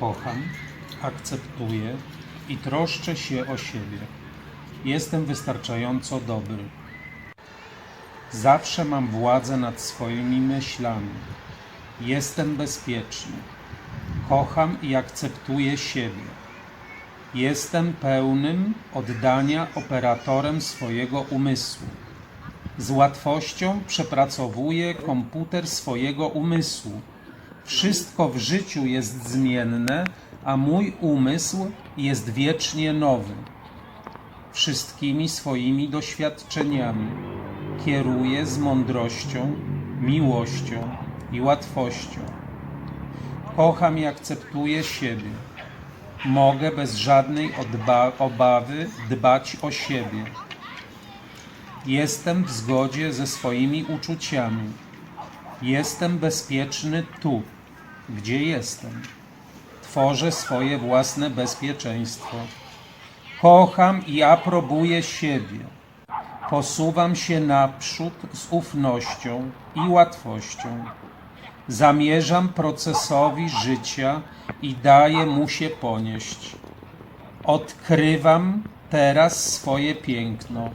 kocham, akceptuję i troszczę się o siebie. Jestem wystarczająco dobry. Zawsze mam władzę nad swoimi myślami. Jestem bezpieczny. Kocham i akceptuję siebie. Jestem pełnym oddania operatorem swojego umysłu. Z łatwością przepracowuję komputer swojego umysłu. Wszystko w życiu jest zmienne, a mój umysł jest wiecznie nowy. Wszystkimi swoimi doświadczeniami kieruję z mądrością, miłością i łatwością. Kocham i akceptuję siebie. Mogę bez żadnej obawy dbać o siebie. Jestem w zgodzie ze swoimi uczuciami. Jestem bezpieczny tu, gdzie jestem. Tworzę swoje własne bezpieczeństwo. Kocham i aprobuję siebie. Posuwam się naprzód z ufnością i łatwością. Zamierzam procesowi życia i daję mu się ponieść. Odkrywam teraz swoje piękno.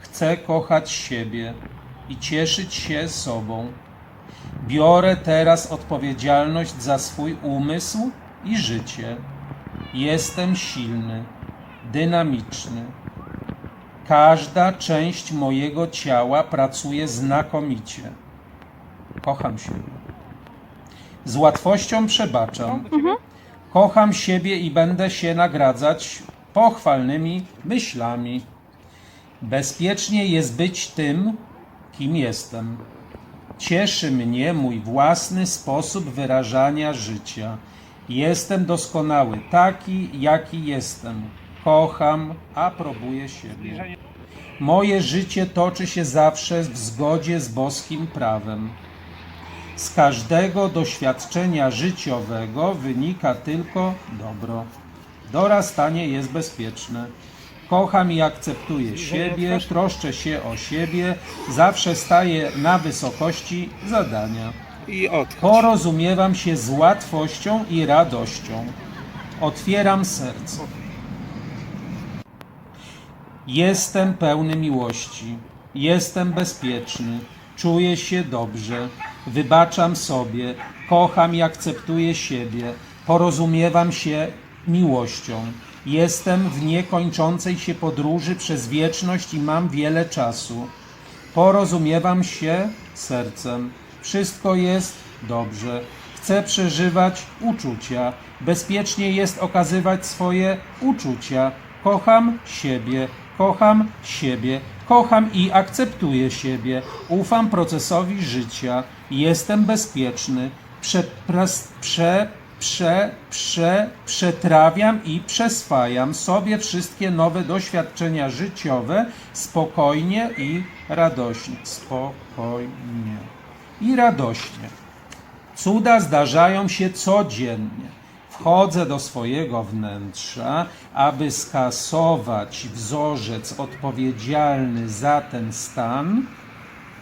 Chcę kochać siebie i cieszyć się sobą. Biorę teraz odpowiedzialność za swój umysł i życie. Jestem silny, dynamiczny. Każda część mojego ciała pracuje znakomicie. Kocham siebie. Z łatwością przebaczam. Kocham siebie i będę się nagradzać pochwalnymi myślami. Bezpiecznie jest być tym, kim jestem. Cieszy mnie mój własny sposób wyrażania życia. Jestem doskonały, taki jaki jestem. Kocham, aprobuję siebie. Moje życie toczy się zawsze w zgodzie z boskim prawem. Z każdego doświadczenia życiowego wynika tylko dobro. Dorastanie jest bezpieczne. Kocham i akceptuję siebie, troszczę się o siebie, zawsze staję na wysokości zadania. I odchodź. Porozumiewam się z łatwością i radością. Otwieram serce. Jestem pełny miłości. Jestem bezpieczny. Czuję się dobrze. Wybaczam sobie. Kocham i akceptuję siebie. Porozumiewam się miłością. Jestem w niekończącej się podróży przez wieczność i mam wiele czasu. Porozumiewam się sercem. Wszystko jest dobrze. Chcę przeżywać uczucia. Bezpiecznie jest okazywać swoje uczucia. Kocham siebie, kocham siebie, kocham i akceptuję siebie. Ufam procesowi życia. Jestem bezpieczny. Prze, prze, prze, przetrawiam i przeswajam sobie wszystkie nowe doświadczenia życiowe spokojnie i radośnie. Spokojnie i radośnie. Cuda zdarzają się codziennie. Wchodzę do swojego wnętrza, aby skasować wzorzec odpowiedzialny za ten stan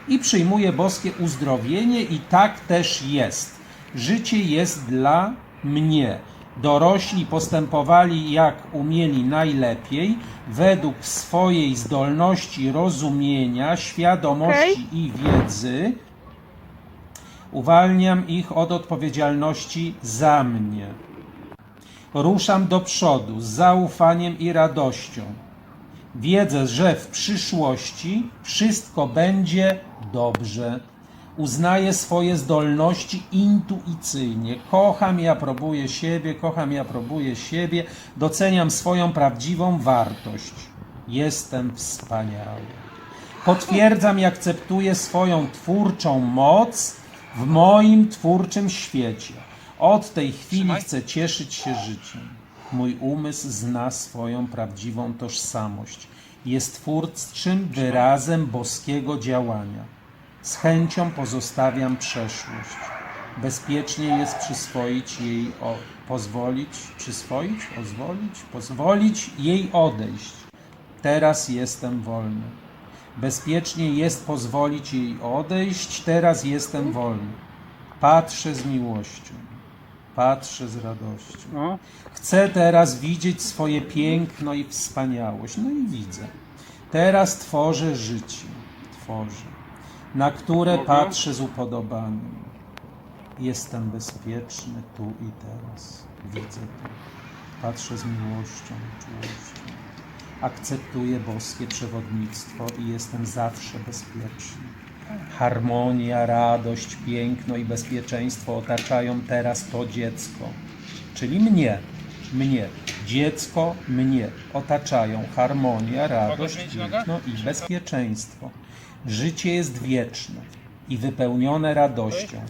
i przyjmuję boskie uzdrowienie, i tak też jest. Życie jest dla mnie. Dorośli postępowali jak umieli najlepiej, według swojej zdolności rozumienia, świadomości i wiedzy. Uwalniam ich od odpowiedzialności za mnie. Ruszam do przodu z zaufaniem i radością. Wiedzę, że w przyszłości wszystko będzie dobrze. Uznaję swoje zdolności intuicyjnie. Kocham i aprobuję siebie, kocham i aprobuję siebie. Doceniam swoją prawdziwą wartość. Jestem wspaniały. Potwierdzam i akceptuję swoją twórczą moc w moim twórczym świecie. Od tej chwili chcę cieszyć się życiem. Mój umysł zna swoją prawdziwą tożsamość. Jest twórczym wyrazem boskiego działania. Z chęcią pozostawiam przeszłość. Bezpiecznie jest przyswoić jej, o, pozwolić, przyswoić, pozwolić, pozwolić jej odejść. Teraz jestem wolny. Bezpiecznie jest pozwolić jej odejść, teraz jestem wolny. Patrzę z miłością. Patrzę z radością. No. Chcę teraz widzieć swoje piękno i wspaniałość. No i widzę. Teraz tworzę życie. Tworzę. Na które patrzę z upodobaniem. Jestem bezpieczny tu i teraz. Widzę to. Patrzę z miłością, czułością. Akceptuję boskie przewodnictwo i jestem zawsze bezpieczny. Harmonia, radość, piękno i bezpieczeństwo otaczają teraz to dziecko, czyli mnie. Mnie. Dziecko mnie otaczają harmonia, radość, piękno i bezpieczeństwo. Życie jest wieczne i wypełnione radością.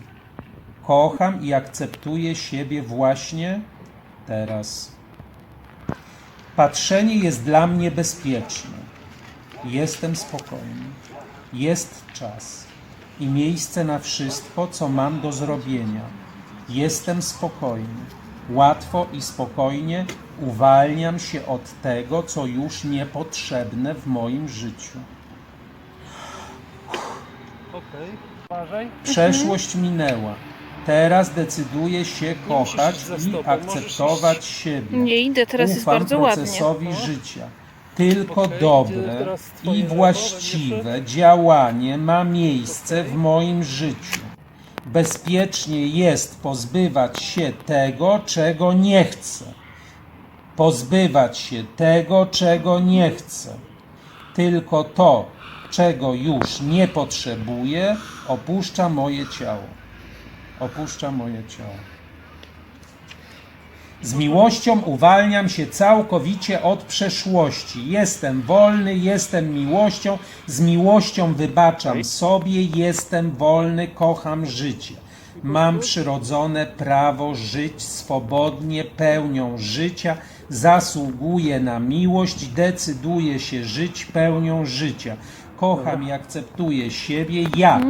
Kocham i akceptuję siebie właśnie teraz. Patrzenie jest dla mnie bezpieczne. Jestem spokojny. Jest czas i miejsce na wszystko, co mam do zrobienia. Jestem spokojny. Łatwo i spokojnie uwalniam się od tego, co już niepotrzebne w moim życiu. Uważaj. Przeszłość minęła. Teraz decyduję się kochać i akceptować siebie. Nie idę, teraz jest Ufam bardzo ładnie. procesowi No. życia. Tylko Okej, dobre i właściwe działanie ma miejsce Okej. w moim życiu. Bezpiecznie jest pozbywać się tego, czego nie chcę. Pozbywać się tego, czego nie chcę. Tylko to, czego już nie potrzebuję, opuszcza moje ciało. Opuszcza moje ciało. Z miłością uwalniam się całkowicie od przeszłości. Jestem wolny, jestem miłością, z miłością wybaczam sobie, jestem wolny, kocham życie. Mam przyrodzone prawo żyć swobodnie, pełnią życia, zasługuję na miłość, decyduję się żyć pełnią życia. Kocham i akceptuję siebie ja.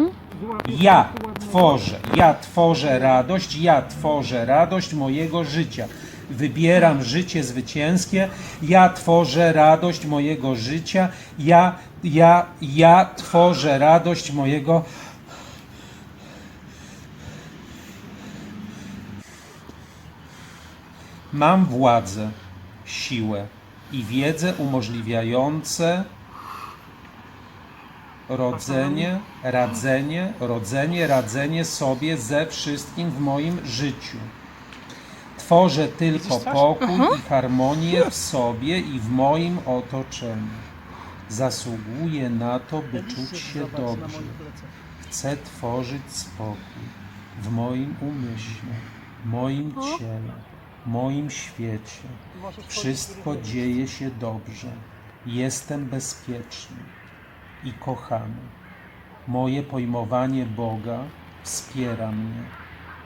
Ja tworzę, ja tworzę radość, ja tworzę radość mojego życia. Wybieram życie zwycięskie, ja tworzę radość mojego życia, ja, ja, ja tworzę radość mojego. Mam władzę, siłę i wiedzę umożliwiające rodzenie, radzenie, rodzenie, radzenie sobie ze wszystkim w moim życiu. Tworzę tylko pokój i harmonię w sobie i w moim otoczeniu. Zasługuję na to, by czuć się dobrze. Chcę tworzyć spokój w moim umyśle, moim ciele, moim świecie. Wszystko dzieje się dobrze. Jestem bezpieczny i kochany. Moje pojmowanie Boga wspiera mnie.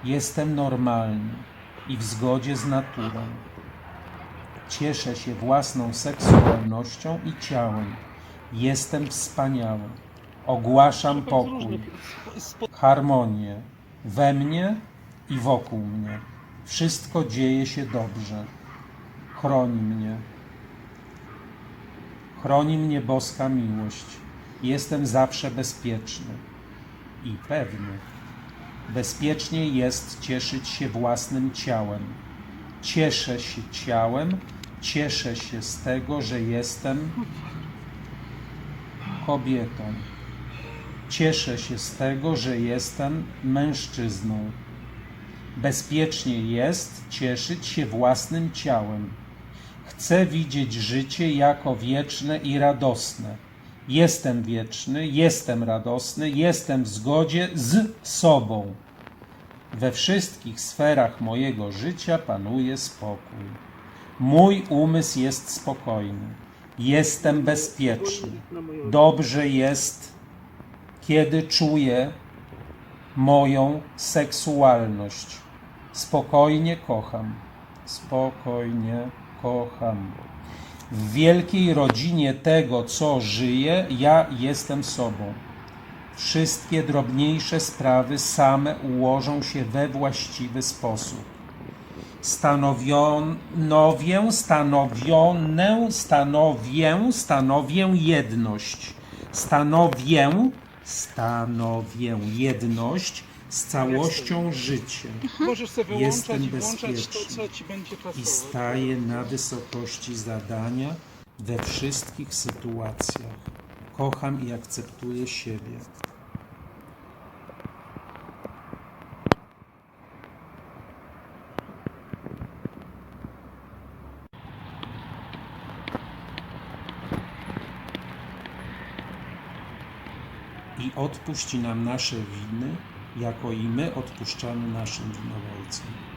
Jestem normalny i w zgodzie z naturą. Cieszę się własną seksualnością i ciałem. Jestem wspaniały. Ogłaszam pokój, harmonię we mnie i wokół mnie. Wszystko dzieje się dobrze. Chroni mnie. Chroni mnie boska miłość. Jestem zawsze bezpieczny i pewny. Bezpiecznie jest cieszyć się własnym ciałem. Cieszę się ciałem, cieszę się z tego, że jestem kobietą. Cieszę się z tego, że jestem mężczyzną. Bezpiecznie jest cieszyć się własnym ciałem. Chcę widzieć życie jako wieczne i radosne. Jestem wieczny, jestem radosny, jestem w zgodzie z sobą. We wszystkich sferach mojego życia panuje spokój. Mój umysł jest spokojny. Jestem bezpieczny. Dobrze jest, kiedy czuję moją seksualność. Spokojnie kocham. Spokojnie kocham. W wielkiej rodzinie tego, co żyje, ja jestem sobą. Wszystkie drobniejsze sprawy same ułożą się we właściwy sposób. Stanowię, stanowionę, stanowię, stanowię jedność. Stanowię, stanowię jedność z całością życia Możesz sobie Jestem bezpieczny. co ci będzie i staję na wysokości zadania we wszystkich sytuacjach. Kocham i akceptuję siebie. I odpuści nam nasze winy, jako i my odpuszczamy naszym winowajcom.